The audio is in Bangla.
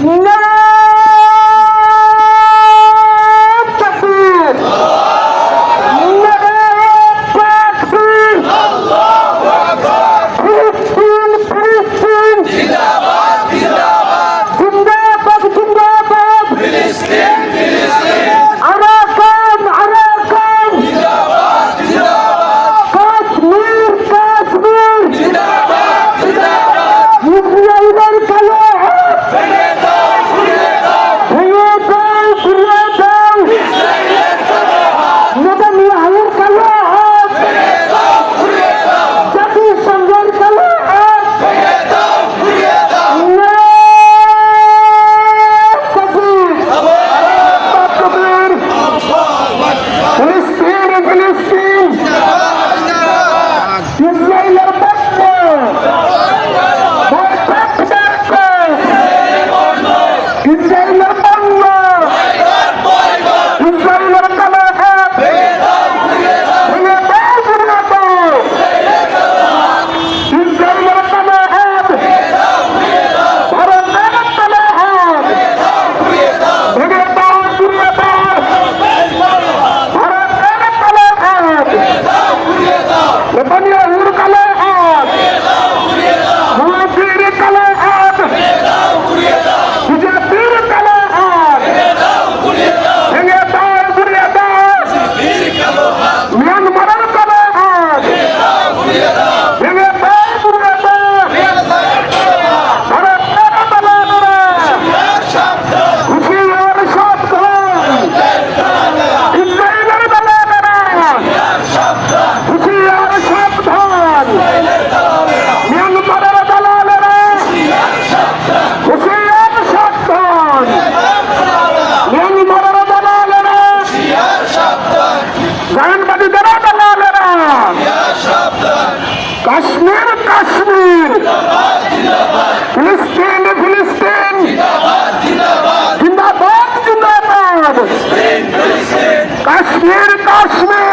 No! Pastor. কাশ্মীর কাশ্মীর ফিলিস্তিন ফিলিস্তিন জিন্দাবাদ জিন্দাবাদ। কাশ্মীর কাশ্মীর।